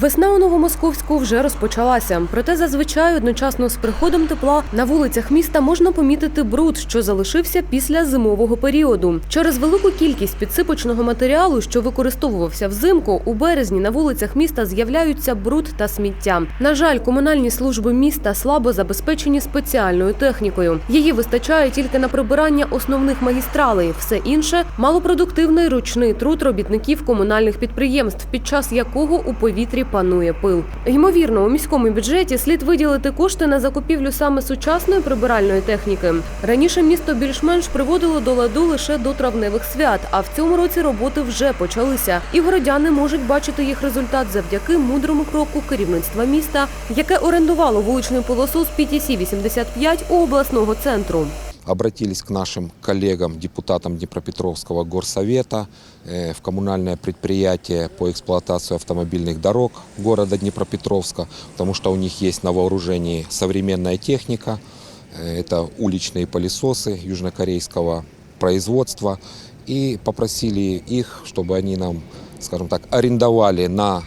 Весна у Новомосковську вже розпочалася. Проте зазвичай одночасно з приходом тепла на вулицях міста можна помітити бруд, що залишився після зимового періоду. Через велику кількість підсипочного матеріалу, що використовувався взимку, у березні на вулицях міста з'являються бруд та сміття. На жаль, комунальні служби міста слабо забезпечені спеціальною технікою. Її вистачає тільки на прибирання основних магістралей. Все інше малопродуктивний ручний труд робітників комунальних підприємств, під час якого у повітрі панує пил. Ймовірно, у міському бюджеті слід виділити кошти на закупівлю саме сучасної прибиральної техніки. Раніше місто більш-менш приводило до ладу лише до травневих свят, а в цьому році роботи вже почалися. І городяни можуть бачити їх результат завдяки мудрому кроку керівництва міста, яке орендувало вуличну полосу з PTC 85 у обласного центру. Обратились к нашим коллегам, депутатам Днепропетровского горсовета э, в коммунальное предприятие по эксплуатации автомобильных дорог города Днепропетровска, потому что у них есть на вооружении современная техника, э, это уличные пылесосы южнокорейского производства, и попросили их, чтобы они нам, скажем так, арендовали на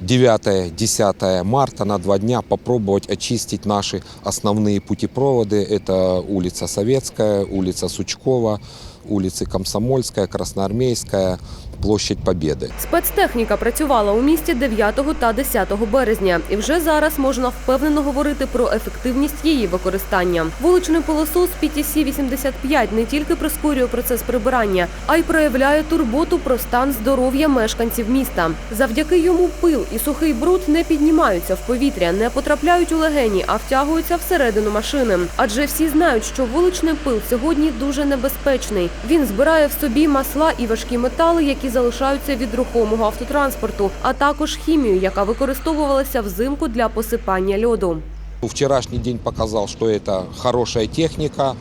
9-10 марта на два дня попробовать очистить наши основные путепроводы. Это улица Советская, улица Сучкова, улицы Комсомольская, Красноармейская, площадь Победы. Спецтехніка працювала у місті 9 та 10 березня, і вже зараз можна впевнено говорити про ефективність її використання. Вуличний пилосос PTC 85 не тільки прискорює процес прибирання, а й проявляє турботу про стан здоров'я мешканців міста. Завдяки йому пил і сухий бруд не піднімаються в повітря, не потрапляють у легені, а втягуються всередину машини. Адже всі знають, що вуличний пил сьогодні дуже небезпечний. Він збирає в собі масла і важкі метали, які залишаються від рухомого автотранспорту, а також хімію, яка використовувалася взимку для посипання льоду. Вчерашний день показал, что это хорошая техника.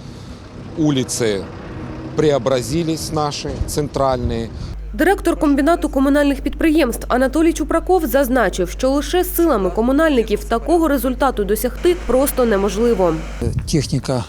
Улицы преобразились наши, центральные. Директор комбінату комунальних підприємств Анатолій Чупраков зазначив, що лише силами комунальників такого результату досягти просто неможливо. техника, э,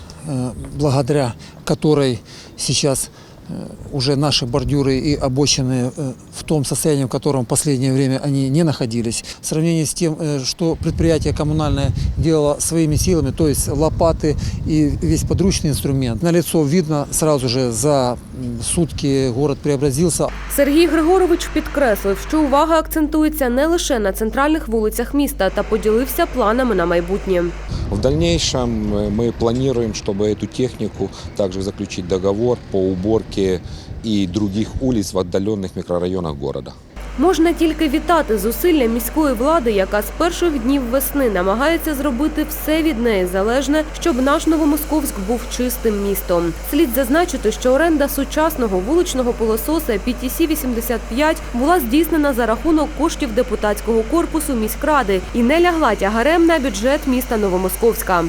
благодаря которой сейчас э, уже наши бордюры и обочины э, в том состоянии, в котором в последнее время они не находились, в сравнении с тем, э, что предприятие коммунальное делало своими силами, то есть лопаты и весь подручный инструмент, на лицо видно сразу же за м, сутки город преобразился, Сергій Григорович підкреслив, що увага акцентується не лише на центральних вулицях міста та поділився планами на майбутнє. В дальнейшем э, мы планируем, чтобы эту технику также заключить договор по уборке и других улиц в отдаленных микрорайонах города. Можна тільки вітати зусилля міської влади, яка з перших днів весни намагається зробити все від неї залежне, щоб наш Новомосковськ був чистим містом. Слід зазначити, що оренда сучасного вуличного пилососа PTC 85 була здійснена за рахунок коштів депутатського корпусу міськради і не лягла тягарем на бюджет міста Новомосковська.